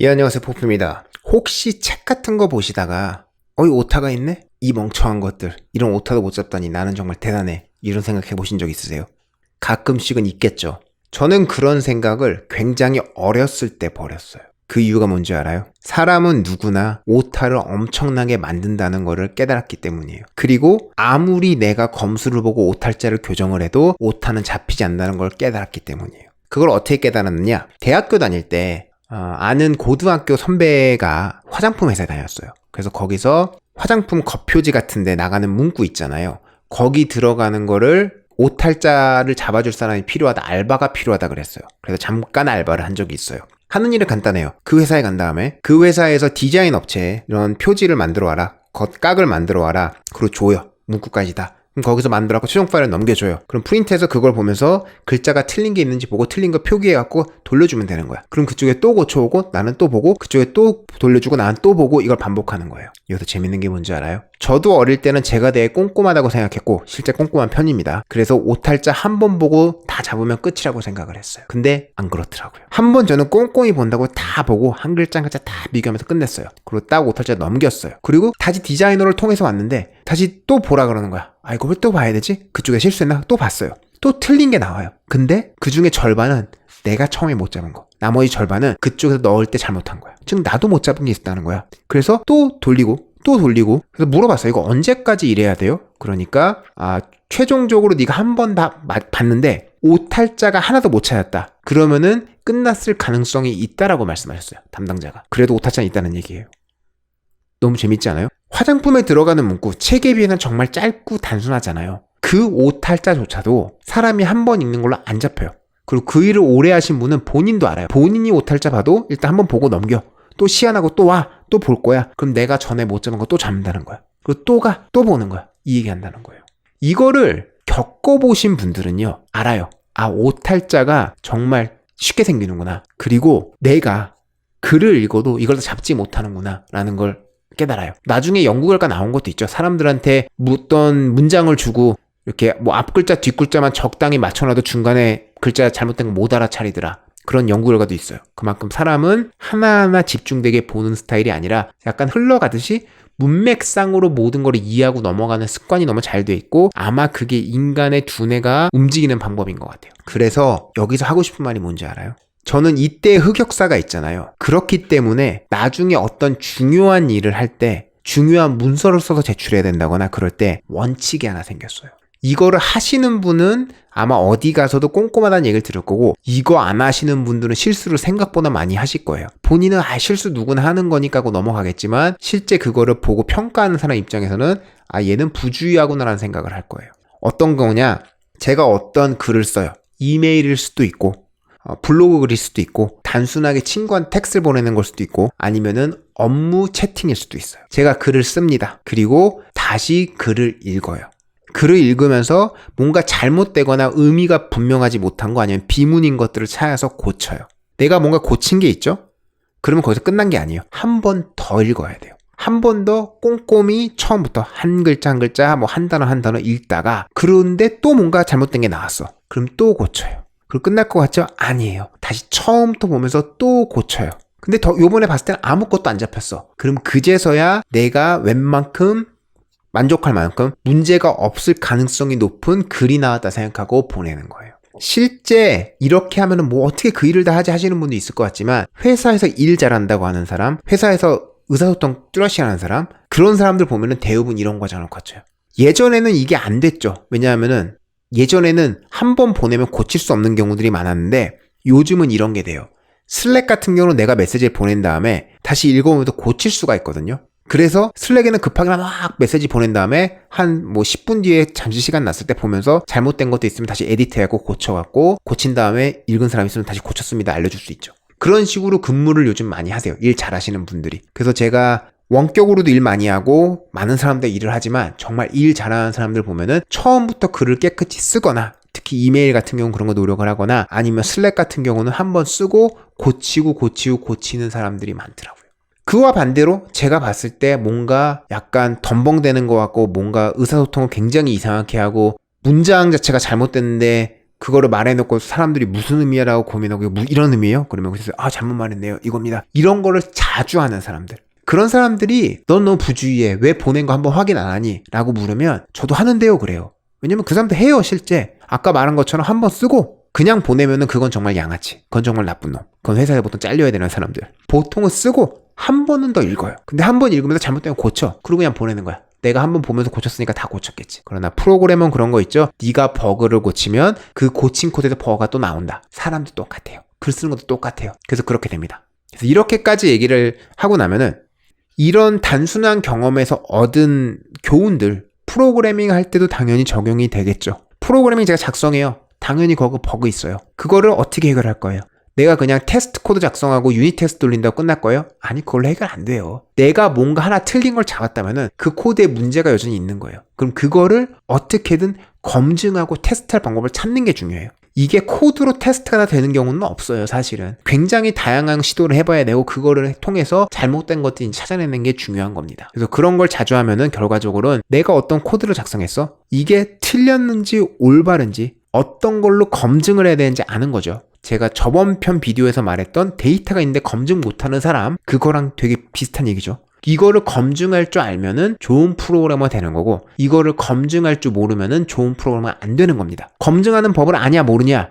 예, 안녕하세요. 포프입니다. 혹시 책 같은 거 보시다가, 어이, 오타가 있네? 이 멍청한 것들. 이런 오타도 못 잡다니 나는 정말 대단해. 이런 생각 해 보신 적 있으세요? 가끔씩은 있겠죠. 저는 그런 생각을 굉장히 어렸을 때 버렸어요. 그 이유가 뭔지 알아요? 사람은 누구나 오타를 엄청나게 만든다는 것을 깨달았기 때문이에요. 그리고 아무리 내가 검수를 보고 오탈자를 교정을 해도 오타는 잡히지 않는다는 걸 깨달았기 때문이에요. 그걸 어떻게 깨달았느냐? 대학교 다닐 때 어, 아는 고등학교 선배가 화장품 회사에 다녔어요. 그래서 거기서 화장품 겉표지 같은데 나가는 문구 있잖아요. 거기 들어가는 거를 오탈자를 잡아줄 사람이 필요하다, 알바가 필요하다 그랬어요. 그래서 잠깐 알바를 한 적이 있어요. 하는 일은 간단해요. 그 회사에 간 다음에 그 회사에서 디자인 업체에 이런 표지를 만들어 와라. 겉각을 만들어 와라. 그리고 줘요. 문구까지 다. 그럼 거기서 만들어갖고 최종 파일을 넘겨줘요. 그럼 프린트해서 그걸 보면서 글자가 틀린 게 있는지 보고 틀린 거 표기해갖고 돌려주면 되는 거야. 그럼 그쪽에 또 고쳐오고 나는 또 보고 그쪽에 또 돌려주고 나는 또 보고 이걸 반복하는 거예요. 여기서 재밌는 게 뭔지 알아요? 저도 어릴 때는 제가 되게 꼼꼼하다고 생각했고 실제 꼼꼼한 편입니다. 그래서 오탈자 한 번 보고 다 잡으면 끝이라고 생각을 했어요. 근데 안 그렇더라고요. 한 번 저는 꼼꼼히 본다고 다 보고 한 글자 한 글자 다 비교하면서 끝냈어요. 그리고 딱 오탈자 넘겼어요. 그리고 다시 디자이너를 통해서 왔는데 다시 또 보라 그러는 거야. 아 이거 왜 또 봐야 되지? 그쪽에 실수했나? 또 봤어요. 또 틀린 게 나와요. 근데 그 중에 절반은 내가 처음에 못 잡은 거. 나머지 절반은 그쪽에서 넣을 때 잘못한 거야. 즉 나도 못 잡은 게 있었다는 거야. 그래서 또 돌리고 또 돌리고 그래서 물어봤어요. 이거 언제까지 이래야 돼요? 그러니까 아 최종적으로 네가 한 번 다 봤는데 오탈자가 하나도 못 찾았다. 그러면은 끝났을 가능성이 있다라고 말씀하셨어요. 담당자가. 그래도 오탈자는 있다는 얘기예요. 너무 재밌지 않아요? 화장품에 들어가는 문구 책에 비해는 정말 짧고 단순하잖아요. 그 오탈자조차도 사람이 한 번 읽는 걸로 안 잡혀요. 그리고 그 일을 오래 하신 분은 본인도 알아요. 본인이 오탈자 봐도 일단 한번 보고 넘겨. 또 시안하고 또 와. 또 볼 거야. 그럼 내가 전에 못 잡은 거 또 잡는다는 거야. 그리고 또 가. 또 보는 거야. 이 얘기 한다는 거예요. 이거를 겪어보신 분들은요. 알아요. 아, 오탈자가 정말 쉽게 생기는구나. 그리고 내가 글을 읽어도 이걸 다 잡지 못하는구나. 라는 걸 깨달아요. 나중에 연구 결과 나온 것도 있죠. 사람들한테 묻던 문장을 주고 이렇게 뭐 앞글자 뒷글자만 적당히 맞춰놔도 중간에 글자 잘못된 거 못 알아차리더라. 그런 연구 결과도 있어요. 그만큼 사람은 하나하나 집중되게 보는 스타일이 아니라 약간 흘러가듯이 문맥상으로 모든 걸 이해하고 넘어가는 습관이 너무 잘 돼 있고 아마 그게 인간의 두뇌가 움직이는 방법인 것 같아요. 그래서 여기서 하고 싶은 말이 뭔지 알아요? 저는 이때 흑역사가 있잖아요. 그렇기 때문에 나중에 어떤 중요한 일을 할 때 중요한 문서를 써서 제출해야 된다거나 그럴 때 원칙이 하나 생겼어요. 이거를 하시는 분은 아마 어디 가서도 꼼꼼하다는 얘기를 들을 거고 이거 안 하시는 분들은 실수를 생각보다 많이 하실 거예요. 본인은 아 실수 누구나 하는 거니까 하고 넘어가겠지만 실제 그거를 보고 평가하는 사람 입장에서는 아 얘는 부주의하구나라는 생각을 할 거예요. 어떤 거냐? 제가 어떤 글을 써요. 이메일일 수도 있고 어, 블로그 글일 수도 있고 단순하게 친구한 텍스를 보내는 걸 수도 있고 아니면은 업무 채팅일 수도 있어요. 제가 글을 씁니다. 그리고 다시 글을 읽어요. 글을 읽으면서 뭔가 잘못되거나 의미가 분명하지 못한 거 아니면 비문인 것들을 찾아서 고쳐요. 내가 뭔가 고친 게 있죠? 그러면 거기서 끝난 게 아니에요. 한 번 더 읽어야 돼요. 한 번 더 꼼꼼히 처음부터 한 글자 한 글자 뭐 한 단어 한 단어 읽다가 그런데 또 뭔가 잘못된 게 나왔어. 그럼 또 고쳐요. 그리고 끝날 것 같죠? 아니에요. 다시 처음부터 보면서 또 고쳐요. 근데 더 요번에 봤을 때는 아무것도 안 잡혔어. 그럼 그제서야 내가 웬만큼 만족할 만큼 문제가 없을 가능성이 높은 글이 나왔다 생각하고 보내는 거예요. 실제 이렇게 하면은 뭐 어떻게 그 일을 다 하지 하시는 분도 있을 것 같지만 회사에서 일 잘한다고 하는 사람, 회사에서 의사소통 뚜렷이 하는 사람, 그런 사람들 보면은 대부분 이런 과정을 거쳐요. 예전에는 이게 안 됐죠. 왜냐하면은 예전에는 한 번 보내면 고칠 수 없는 경우들이 많았는데 요즘은 이런 게 돼요. 슬랙 같은 경우는 내가 메시지를 보낸 다음에 다시 읽어보면 고칠 수가 있거든요. 그래서 슬랙에는 급하게 막 메시지 보낸 다음에 한 뭐 10분 뒤에 잠시 시간 났을 때 보면서 잘못된 것도 있으면 다시 에디트하고 고쳐갖고 고친 다음에 읽은 사람 있으면 다시 고쳤습니다 알려줄 수 있죠. 그런 식으로 근무를 요즘 많이 하세요. 일 잘하시는 분들이. 그래서 제가 원격으로도 일 많이 하고 많은 사람들 일을 하지만 정말 일 잘하는 사람들 보면은 처음부터 글을 깨끗이 쓰거나 특히 이메일 같은 경우는 그런 거 노력을 하거나 아니면 슬랙 같은 경우는 한번 쓰고 고치고 고치고 고치는 사람들이 많더라고요. 그와 반대로 제가 봤을 때 뭔가 약간 덤벙대는 것 같고 뭔가 의사소통을 굉장히 이상하게 하고 문장 자체가 잘못됐는데 그거를 말해놓고 사람들이 무슨 의미야라고 고민하고 이런 의미예요? 그러면 그래서 아 잘못 말했네요 이겁니다 이런 거를 자주 하는 사람들 그런 사람들이 넌 너무 부주의해. 왜 보낸 거 한번 확인 안 하니? 라고 물으면 저도 하는데요 그래요. 왜냐면 그 사람도 해요 실제. 아까 말한 것처럼 한번 쓰고 그냥 보내면은 그건 정말 양아치. 그건 정말 나쁜 놈. 그건 회사에 보통 잘려야 되는 사람들. 보통은 쓰고 한 번은 더 읽어요. 근데 한 번 읽으면서 잘못되면 고쳐. 그리고 그냥 보내는 거야. 내가 한번 보면서 고쳤으니까 다 고쳤겠지. 그러나 프로그램은 그런 거 있죠. 네가 버그를 고치면 그 고친 코드에서 버그가 또 나온다. 사람도 똑같아요. 글 쓰는 것도 똑같아요. 그래서 그렇게 됩니다. 그래서 이렇게까지 얘기를 하고 나면은 이런 단순한 경험에서 얻은 교훈들 프로그래밍 할 때도 당연히 적용이 되겠죠. 프로그래밍 제가 작성해요. 당연히 거기 버그 있어요. 그거를 어떻게 해결할 거예요? 내가 그냥 테스트 코드 작성하고 유닛 테스트 돌린다고 끝날 거예요? 아니 그걸로 해결 안 돼요. 내가 뭔가 하나 틀린 걸 잡았다면은 그 코드에 문제가 여전히 있는 거예요. 그럼 그거를 어떻게든 검증하고 테스트할 방법을 찾는 게 중요해요. 이게 코드로 테스트가 다 되는 경우는 없어요, 사실은. 굉장히 다양한 시도를 해봐야 되고, 그거를 통해서 잘못된 것들이 찾아내는 게 중요한 겁니다. 그래서 그런 걸 자주 하면은 결과적으로는 내가 어떤 코드를 작성했어? 이게 틀렸는지 올바른지 어떤 걸로 검증을 해야 되는지 아는 거죠. 제가 저번 편 비디오에서 말했던 데이터가 있는데 검증 못하는 사람, 그거랑 되게 비슷한 얘기죠. 이거를 검증할 줄 알면은 좋은 프로그래머 되는 거고 이거를 검증할 줄 모르면은 좋은 프로그래머 안 되는 겁니다. 검증하는 법을 아냐 모르냐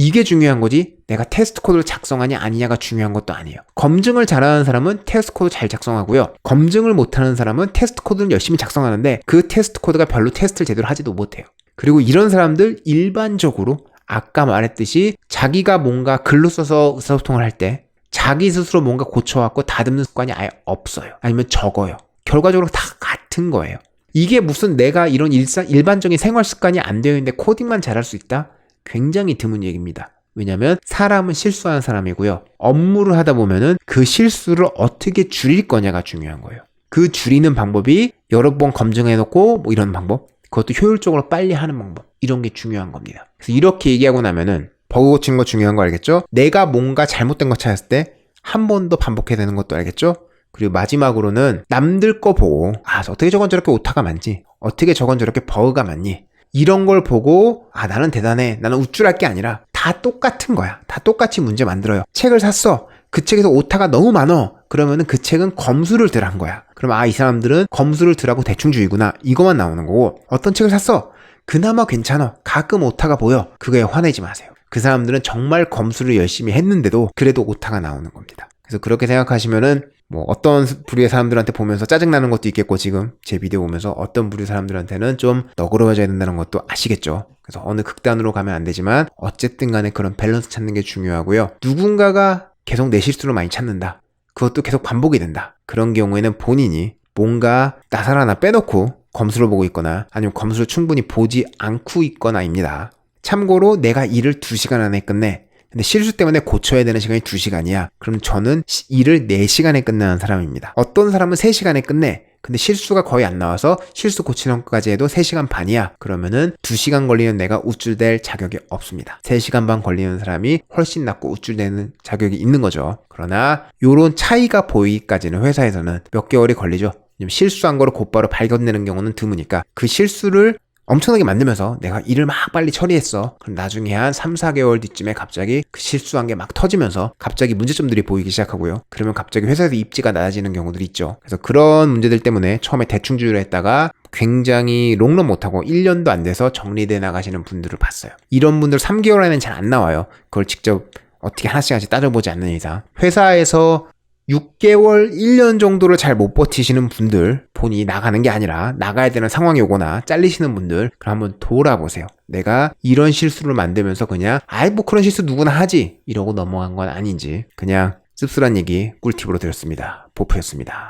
이게 중요한 거지 내가 테스트 코드를 작성하냐 아니냐가 중요한 것도 아니에요. 검증을 잘하는 사람은 테스트 코드 잘 작성하고요. 검증을 못하는 사람은 테스트 코드는 열심히 작성하는데 그 테스트 코드가 별로 테스트를 제대로 하지도 못해요. 그리고 이런 사람들 일반적으로 아까 말했듯이 자기가 뭔가 글로 써서 의사소통을 할 때 자기 스스로 뭔가 고쳐갖고 다듬는 습관이 아예 없어요. 아니면 적어요. 결과적으로 다 같은 거예요. 이게 무슨 내가 이런 일상, 일반적인 생활 습관이 안 되어 있는데 코딩만 잘할 수 있다? 굉장히 드문 얘기입니다. 왜냐면 사람은 실수하는 사람이고요. 업무를 하다 보면은 그 실수를 어떻게 줄일 거냐가 중요한 거예요. 그 줄이는 방법이 여러 번 검증해 놓고 뭐 이런 방법, 그것도 효율적으로 빨리 하는 방법, 이런 게 중요한 겁니다. 그래서 이렇게 얘기하고 나면은 버그 고치는 거 중요한 거 알겠죠? 내가 뭔가 잘못된 거 찾았을 때 한 번 더 반복해야 되는 것도 알겠죠? 그리고 마지막으로는 남들 거 보고 아 어떻게 저건 저렇게 오타가 많지? 어떻게 저건 저렇게 버그가 많니? 이런 걸 보고 아 나는 대단해. 나는 우쭐할 게 아니라 다 똑같은 거야. 다 똑같이 문제 만들어요. 책을 샀어. 그 책에서 오타가 너무 많어. 그러면은 그 책은 검수를 덜한 거야. 그럼 아 이 사람들은 검수를 덜하고 대충주의구나. 이거만 나오는 거고. 어떤 책을 샀어? 그나마 괜찮아. 가끔 오타가 보여. 그거에 화내지 마세요 그 사람들은 정말 검수를 열심히 했는데도 그래도 오타가 나오는 겁니다 그래서 그렇게 생각하시면은 뭐 어떤 부류의 사람들한테 보면서 짜증나는 것도 있겠고 지금 제 비디오 보면서 어떤 부류 사람들한테는 좀 너그러워져야 된다는 것도 아시겠죠. 그래서 어느 극단으로 가면 안 되지만 어쨌든 간에 그런 밸런스 찾는 게 중요하고요. 누군가가 계속 내 실수를 많이 찾는다. 그것도 계속 반복이 된다. 그런 경우에는 본인이 뭔가 나살 하나 빼놓고 검수를 보고 있거나 아니면 검수를 충분히 보지 않고 있거나입니다. 참고로 내가 일을 2시간 안에 끝내 근데 실수 때문에 고쳐야 되는 시간이 2시간이야. 그럼 저는 시- 일을 4시간에 끝내는 사람입니다. 어떤 사람은 3시간에 끝내. 근데 실수가 거의 안 나와서 실수 고치는 것까지 해도 3시간 반이야. 그러면은 2시간 걸리는 내가 우쭐댈 자격이 없습니다. 3시간 반 걸리는 사람이 훨씬 낫고 우쭐대는 자격이 있는 거죠. 그러나 요런 차이가 보이기까지는 회사에서는 몇 개월이 걸리죠. 실수한 거를 곧바로 발견되는 경우는 드무니까 그 실수를 엄청나게 만들면서 내가 일을 막 빨리 처리했어. 그럼 나중에 한 3, 4개월 뒤쯤에 갑자기 그 실수한 게 막 터지면서 갑자기 문제점들이 보이기 시작하고요. 그러면 갑자기 회사에서 입지가 낮아지는 경우들이 있죠. 그래서 그런 문제들 때문에 처음에 대충 주의를 했다가 굉장히 롱런 못하고 1년도 안 돼서 정리돼 나가시는 분들을 봤어요. 이런 분들 3개월 안에는 잘 안 나와요. 그걸 직접 어떻게 하나씩 하나씩 따져보지 않는 이상. 회사에서 6개월, 1년 정도를 잘 못 버티시는 분들, 본인이 나가는 게 아니라 나가야 되는 상황이 오거나 잘리시는 분들, 그럼 한번 돌아보세요. 내가 이런 실수를 만들면서 그냥, 아이, 뭐 그런 실수 누구나 하지. 이러고 넘어간 건 아닌지, 그냥 씁쓸한 얘기 꿀팁으로 드렸습니다. 보프였습니다.